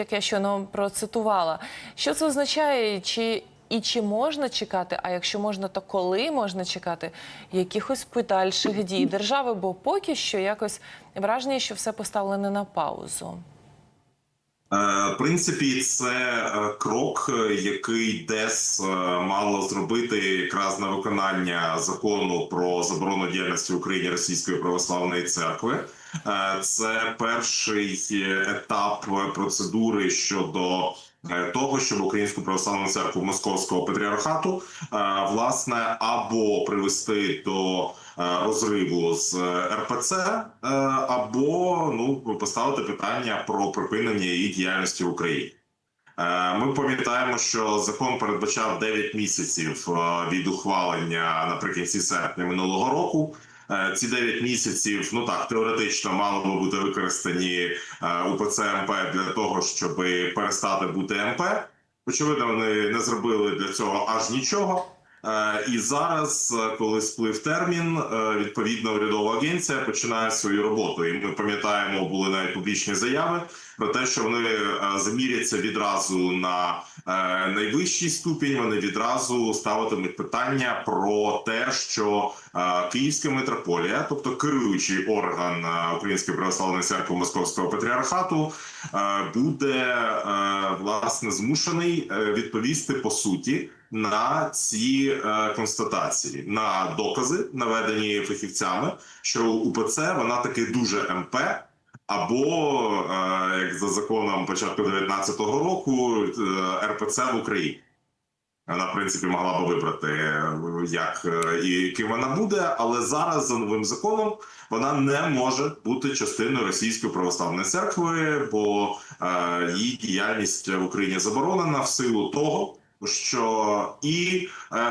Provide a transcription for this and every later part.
як я щойно процитувала. Що це означає? Чи і чи можна чекати? А якщо можна, то коли можна чекати якихось подальших дій держави? Бо поки що якось враження, що все поставлене на паузу. Е, В принципі, це е, крок, е, який ДЕС мало зробити якраз на виконання закону про заборону діяльності в Україні Російської православної церкви. Е, Це перший е, етап е, процедури щодо того, щоб Українську православну церкву Московського патріархату власне або привести до розриву з РПЦ, або ну поставити питання про припинення її діяльності в Україні. Ми пам'ятаємо, що закон передбачав 9 місяців від ухвалення наприкінці серпня минулого року. Е, Ці 9 місяців, ну так теоретично мали би бути використані е, УПЦ МП для того, щоб перестати бути МП. Очевидно, вони не зробили для цього аж нічого. Е, І зараз, коли сплив термін, відповідно урядова агенція починає свою роботу. І ми пам'ятаємо, були навіть публічні заяви про те, що вони е, заміряться відразу на е, найвищий ступінь. Вони відразу ставитимуть питання про те, що е, Київська митрополія, тобто керуючий орган Української православної церкви Московського патріархату, буде власне змушений відповісти по суті на ці е, констатації, на докази, наведені фахівцями, що УПЦ вона таки дуже МП. Або е, як за законом початку 19-го року е, РПЦ в Україні. Вона, в принципі, могла би вибрати, е, як і ким вона буде, але зараз за новим законом вона не може бути частиною Російської православної церкви, бо її діяльність в Україні заборонена в силу того, що і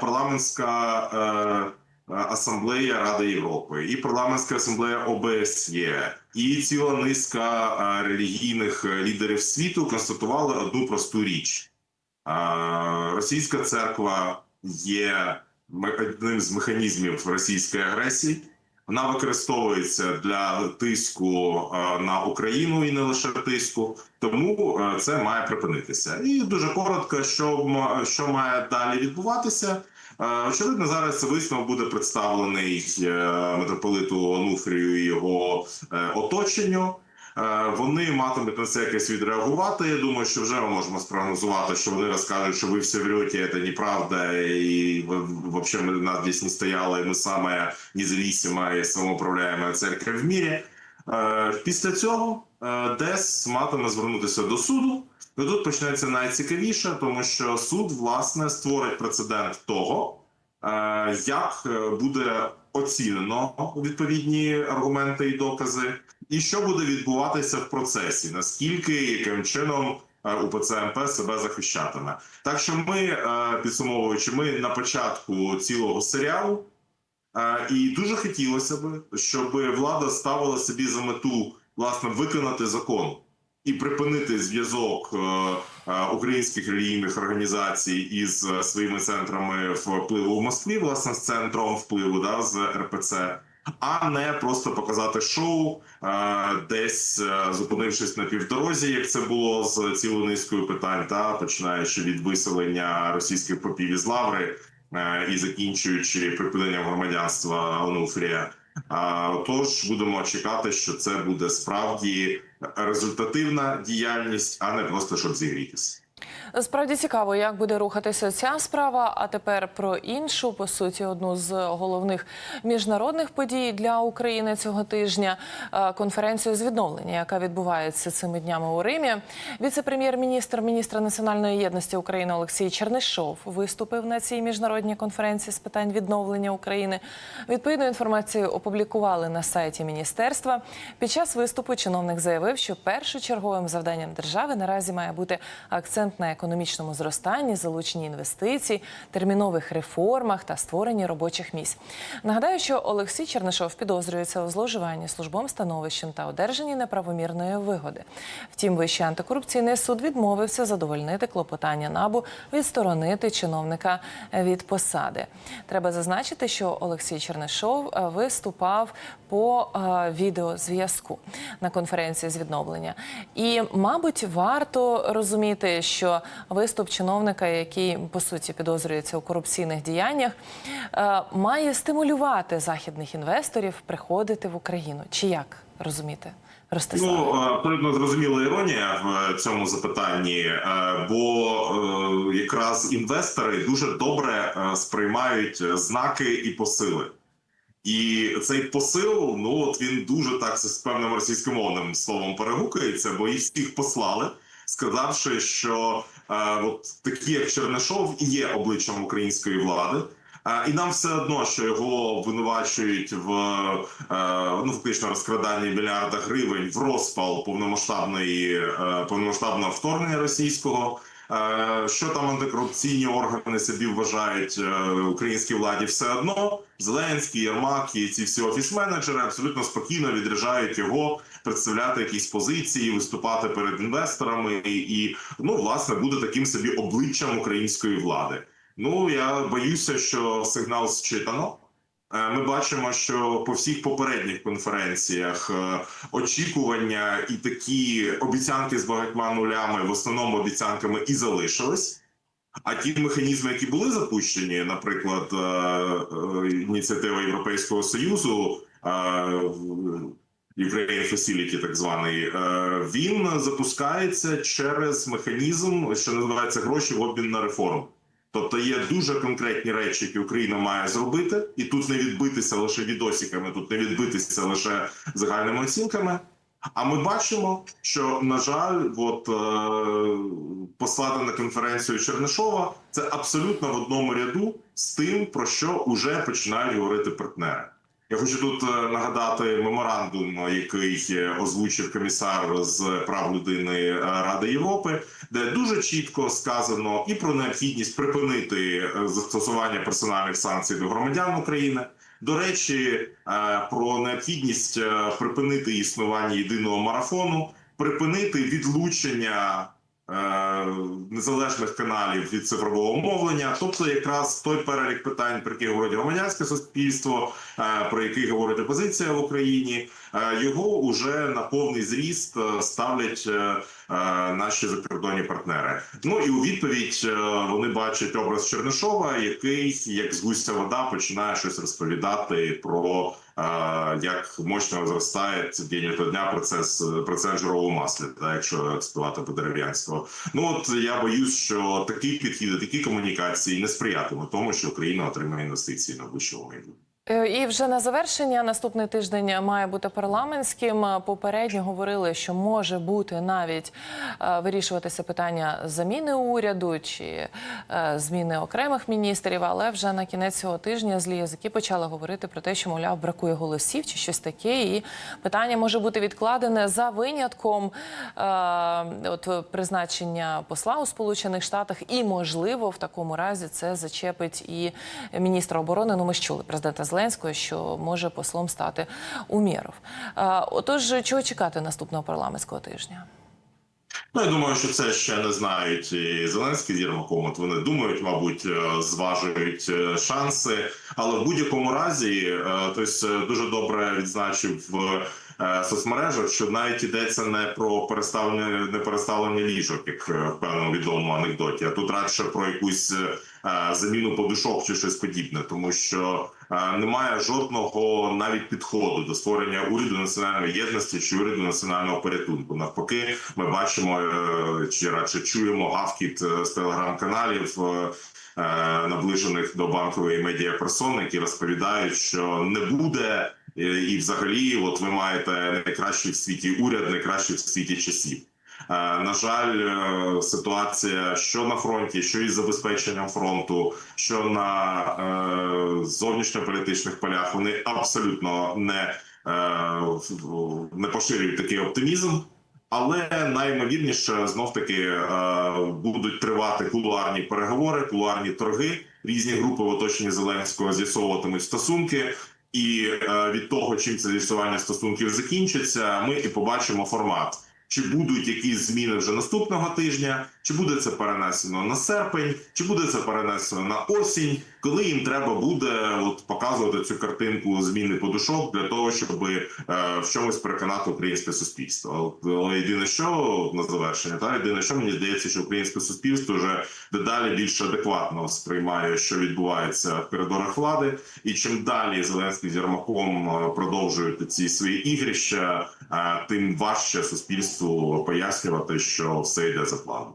парламентська асамблея Ради Європи, і парламентська асамблея ОБСЄ, і ціла низка е, релігійних е, лідерів світу констатували одну просту річ: Е, російська церква є одним з механізмів російської агресії. Вона використовується для тиску е, на Україну і не лише тиску, тому е, це має припинитися. І дуже коротко, що, що має далі відбуватися. Очевидно, зараз висновок буде представлений е, митрополиту Онуфрію і його е, оточенню. Е, Вони матимуть на це якось відреагувати. Я думаю, що вже ми можемо спрогнозувати, що вони розкажуть, що ви все врете, це неправда, і взагалі ми здесь не стояла, ми саме независима і самоуправляєма церква в мірі. Е, Після цього е, ДЕС матиме звернутися до суду. І тут почнеться найцікавіше, тому що суд власне створить прецедент того, е, як буде оцінено відповідні аргументи і докази, і що буде відбуватися в процесі, наскільки яким чином УПЦ МП себе захищатиме. Так що ми, підсумовуючи, ми на початку цілого серіалу. І дуже хотілося б, щоб влада ставила собі за мету власне виконати закон і припинити зв'язок е, е, українських релігійних організацій із е, своїми центрами впливу в Москві, власне, з центром впливу да, з РПЦ, а не просто показати шоу, десь зупинившись на півдорозі, як це було з цілою низкою питань, та починаючи від виселення російських попів із лаври і закінчуючи припиненням громадянства Онуфрія. Тож будемо чекати, що це буде справді результативна діяльність, а не просто щоб зігрітися. Справді цікаво, як буде рухатися ця справа. А тепер про іншу, по суті, одну з головних міжнародних подій для України цього тижня е, конференцію з відновлення, яка відбувається цими днями у Римі. Віце-прем'єр-міністр міністра національної єдності України Олексій Чернишов виступив на цій міжнародній конференції з питань відновлення України. Відповідну інформацію опублікували на сайті міністерства. Під час виступу чиновник заявив, що першочерговим завданням держави наразі має бути акцент акцент на економічному зростанні, залученні інвестицій, термінових реформах та створенні робочих місць. Нагадаю, що Олексій Чернишов підозрюється у зловживанні службовим становищем та одержанні неправомірної вигоди. Втім, Вищий антикорупційний суд відмовився задовольнити клопотання набу відсторонити чиновника від посади. Треба зазначити, що Олексій Чернишов е, виступав по е, відеозв'язку на конференції з відновлення. І, мабуть, варто розуміти, що виступ чиновника, який по суті підозрюється у корупційних діяннях, е, має стимулювати західних інвесторів приходити в Україну. Чи як розуміти? Ростислав? Ну абсолютно зрозуміла іронія в цьому запитанні, е, бо е, якраз інвестори дуже добре е, сприймають знаки і посили. І цей посил, ну от він дуже так з певним російськомовним словом перегукується, бо їх всіх послали, сказавши, що е, от такі, як Чернишов, і є обличчям української влади. А, І нам все одно, що його обвинувачують в е, ну фактично розкраданні мільярда гривень в розпал повномасштабної е, повномасштабного вторгнення російського. Е, Що там антикорупційні органи собі вважають е, українській владі, все одно Зеленський, Єрмак і ці всі офіс-менеджери абсолютно спокійно відряджають його представляти якісь позиції, виступати перед інвесторами, і, ну власне буде таким собі обличчям української влади. Ну я боюся, що сигнал считано. Е, Ми бачимо, що по всіх попередніх конференціях е, очікування і такі обіцянки з багатьма нулями, в основному обіцянками, і залишились. А ті механізми, які були запущені, наприклад, е, ініціатива Європейського союзу. Ukraine Facility, так званий, він запускається через механізм, що називається гроші в обмін на реформу. Тобто є дуже конкретні речі, які Україна має зробити, і тут не відбитися лише відосиками, тут не відбитися лише загальними оцінками. А ми бачимо, що на жаль, от е, послати на конференцію Чернишова це абсолютно в одному ряду з тим, про що вже починають говорити партнери. Я хочу тут е, нагадати меморандум, який е, озвучив комісар з прав людини е, Ради Європи, де дуже чітко сказано і про необхідність припинити застосування персональних санкцій до громадян України. До речі, про необхідність припинити існування єдиного марафону, припинити відлучення незалежних каналів від цифрового мовлення, тобто якраз той перелік питань, про які говорить громадянське суспільство, е, про який говорить опозиція в Україні, е, його уже на повний зріст е, ставлять е, е, наші закордонні партнери. Ну і у відповідь е, вони бачать образ Чернишова, який як з густя вода починає щось розповідати про. е, Як мощно зростає день ото дня процес процент жирового масла, та якщо цитувати по дерев'янського. Ну от я боюсь, що такий підхід, такі комунікації не сприятимуть тому, що Україна отримає інвестиції на ближчому майбутньому. Е, І вже на завершення наступний тиждень має бути парламентським. Попередньо говорили, що може бути навіть е, вирішуватися питання заміни уряду чи е, зміни окремих міністрів. Але вже на кінець цього тижня злі язики почали говорити про те, що мовляв бракує голосів чи щось таке. І питання може бути відкладене за винятком от призначення посла у Сполучених Штатах. І можливо в такому разі це зачепить і міністра оборони. Ну ми ж чули президента Зеленського, що може послом стати Умєров. Отож, чого чекати наступного парламентського тижня? Ну, я думаю, що це ще не знають і Зеленський з Єрмаком. От вони думають, мабуть, е, зважують е, шанси. Але в будь-якому разі, е, хтось е, дуже добре відзначив соцмережах, що навіть йдеться не про переставлення, не переставлення ліжок, як е, в певному відомому анекдоті, а тут радше про якусь е, заміну подушок чи щось подібне, тому що е, немає жодного навіть підходу до створення уряду національної єдності чи уряду національного порятунку. Навпаки, ми бачимо е, чи радше чуємо гавкіт е, з телеграм-каналів. е, е, Наближених до банкової медіаперсон, які розповідають, що не буде е, і, взагалі, от ви маєте найкращий в світі уряд, найкращий в світі часів. Е, На жаль, е, ситуація що на фронті, що із забезпеченням фронту, що на е, зовнішньополітичних полях, вони абсолютно не, е, не поширюють такий оптимізм. Але найімовірніше знов таки е, будуть тривати кулуарні переговори, кулуарні торги. Різні групи в оточенні Зеленського з'ясовуватимуть стосунки. І е, від того, чим це з'ясування стосунків закінчиться, ми і побачимо формат. Чи будуть якісь зміни вже наступного тижня, чи буде це перенесено на серпень, чи буде це перенесено на осінь, коли їм треба буде от показувати цю картинку зміни подушок для того, щоб е, в чомусь переконати українське суспільство. Але єдине, що на завершення, та єдине, що мені здається, що українське суспільство вже дедалі більш адекватно сприймає, що відбувається в коридорах влади, і чим далі Зеленський з Єрмаком е, продовжують ці свої ігрища, е, тим важче суспільству пояснювати, що все йде за планом.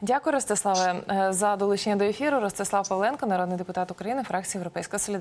Дякую, Ростиславе, е, за долучення до ефіру. Ростислав Павленко, народний депутат України, фракція Європейська Солідарність.